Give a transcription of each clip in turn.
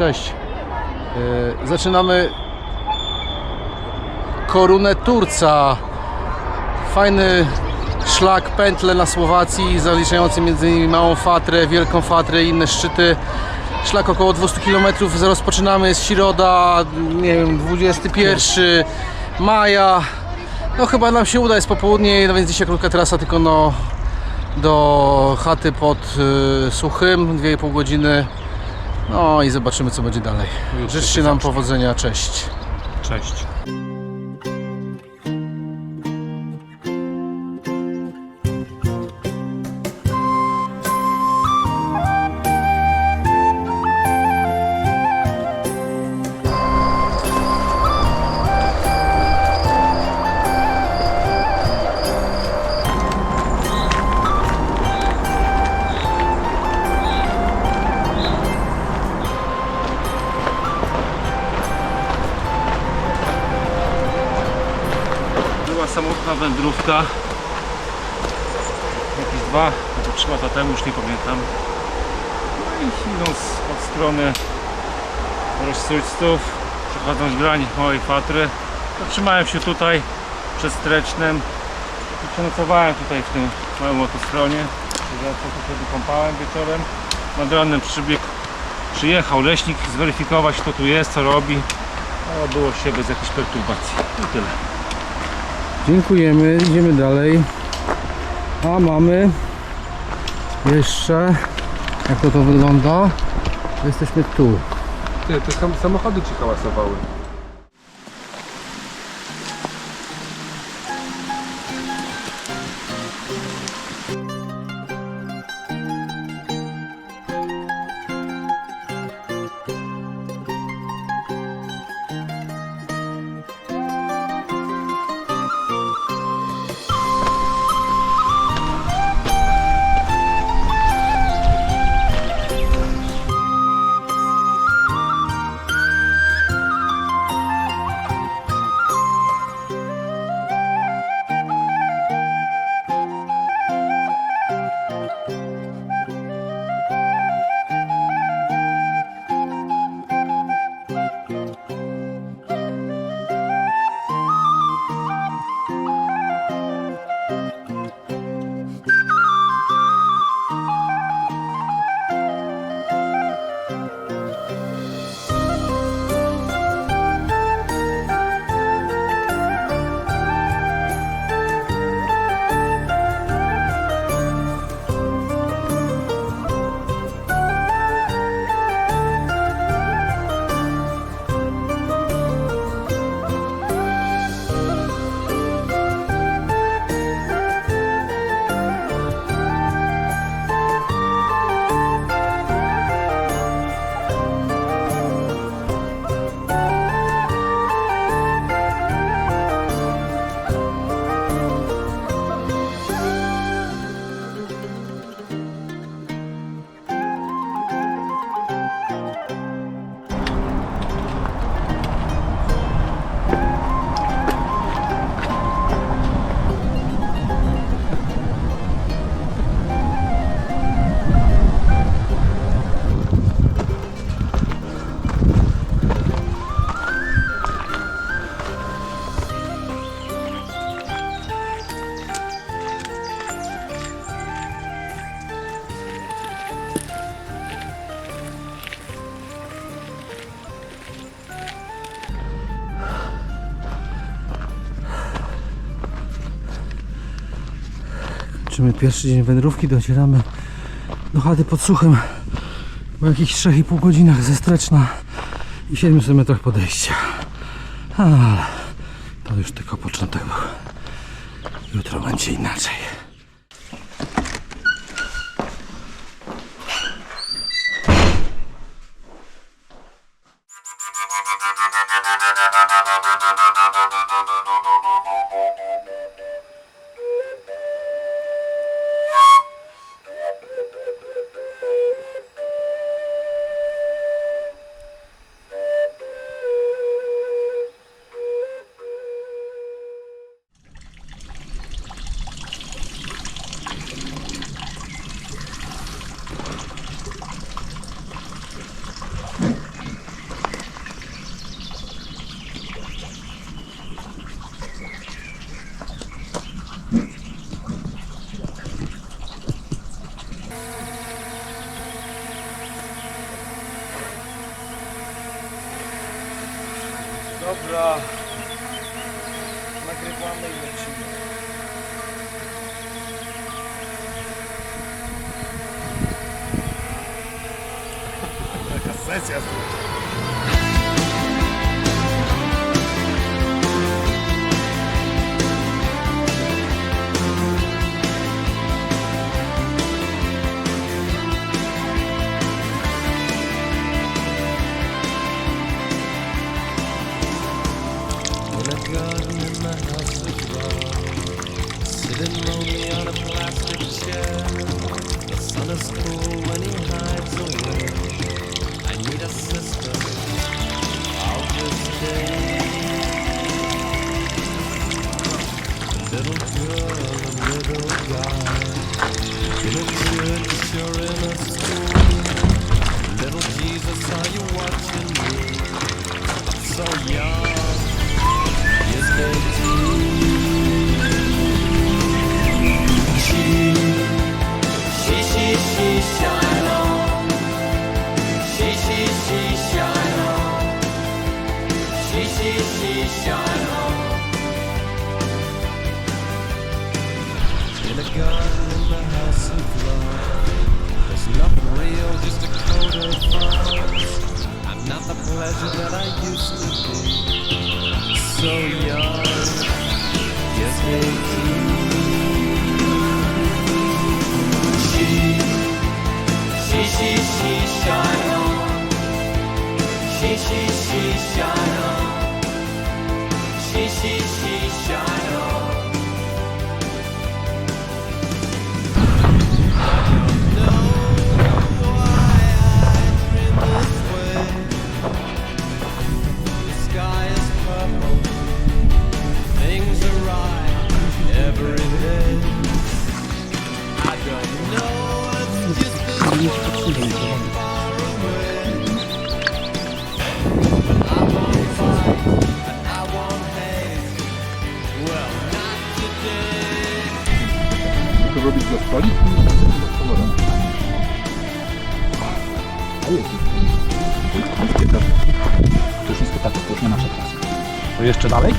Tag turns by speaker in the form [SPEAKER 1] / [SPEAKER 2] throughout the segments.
[SPEAKER 1] Cześć. E, Zaczynamy Korunę Turca. Fajny szlak, pętle na Słowacji, zaliczający m.in. Małą Fatrę, Wielką Fatrę i inne szczyty. Szlak około 200 km. Rozpoczynamy z Środa, nie wiem, 21 maja. No chyba nam się uda, jest popołudnie, no więc dzisiaj krótka trasa, tylko no do chaty pod y, Suchym, 2,5 godziny. No i zobaczymy co będzie dalej. Życzcie nam powodzenia, cześć.
[SPEAKER 2] Cześć. Samotna wędrówka. Jakieś dwa albo trzy lata temu, już nie pamiętam. No i idąc od strony Roszcylców, przechodząc grań Małej Fatry, zatrzymałem się tutaj przed Strecznem i przenocowałem tutaj w tym małym autostronie. Ja się wtedy kąpałem wieczorem. Nad ranem przybiegł, przyjechał leśnik zweryfikować kto tu jest, co robi. No, było się bez jakichś perturbacji. I tyle.
[SPEAKER 1] Dziękujemy, idziemy dalej. A mamy jeszcze, jak to to wygląda, jesteśmy tu.
[SPEAKER 3] Ty, te sam, samochody ci hałasowały.
[SPEAKER 1] Kończymy pierwszy dzień wędrówki, docieramy do chaty pod Suchym po jakichś 3,5 godzinach ze Streczna i 700 metrach podejścia. Ale to już tylko początek. Jutro będzie inaczej.
[SPEAKER 4] Dobra. Nagrywamy i lecimy. Taka sesja خلصت
[SPEAKER 5] ونهاية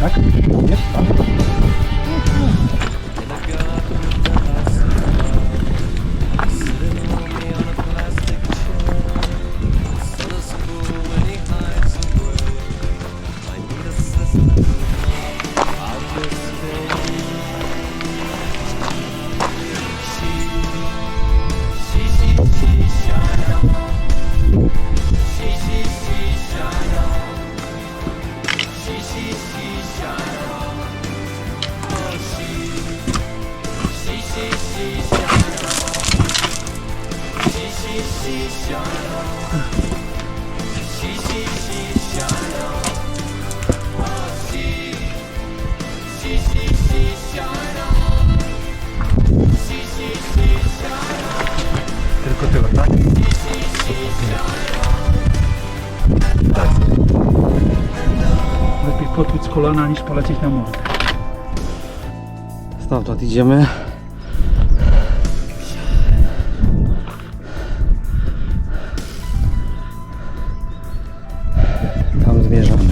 [SPEAKER 5] Bak. Gir. podbić z kolana niż polecieć na mur.
[SPEAKER 1] Stamtąd idziemy. Tam zmierzamy.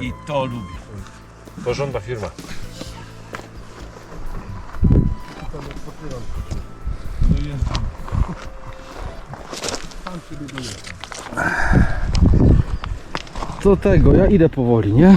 [SPEAKER 2] I to lubię. Porządna firma.
[SPEAKER 1] to tego, ja idę powoli, nie?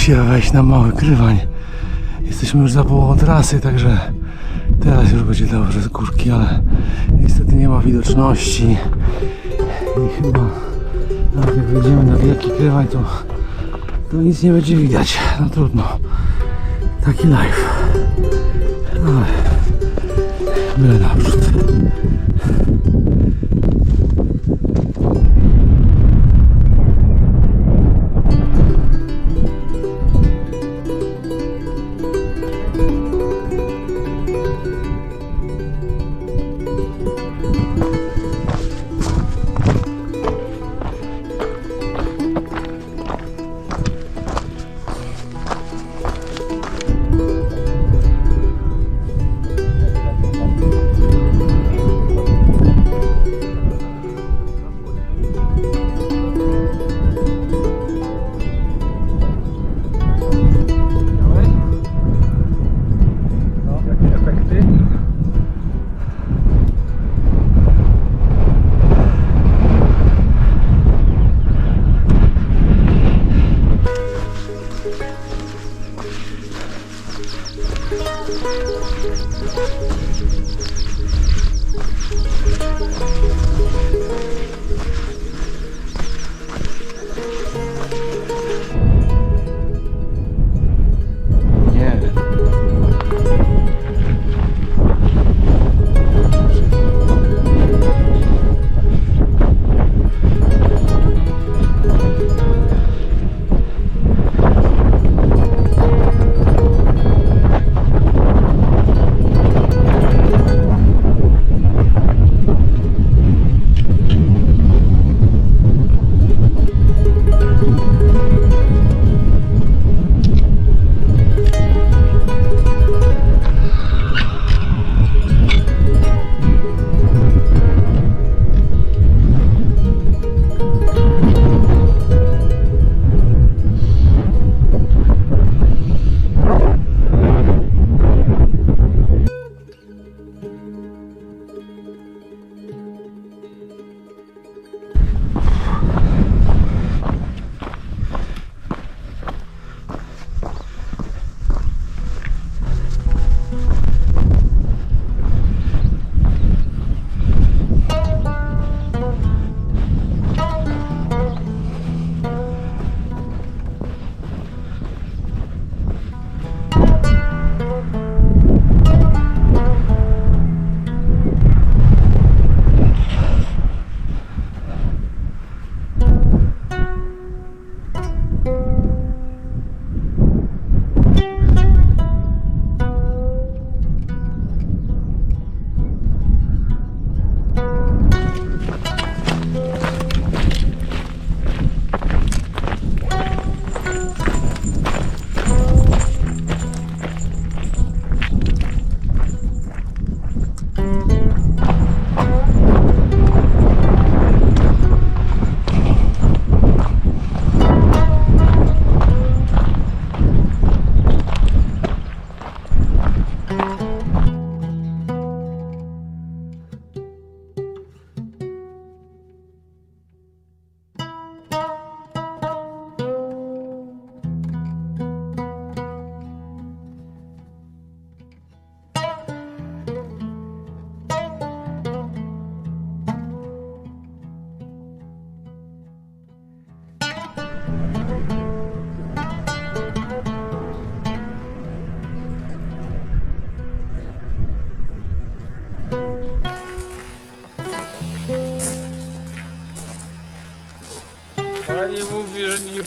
[SPEAKER 1] Się wejść na mały krywań. Jesteśmy już za połową trasy, także teraz już będzie dobrze z górki, ale niestety nie ma widoczności. I chyba nawet jak wejdziemy na wielki krywań, to, to nic nie będzie widać. No trudno. Taki live. Ale byle naprzód.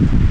[SPEAKER 6] you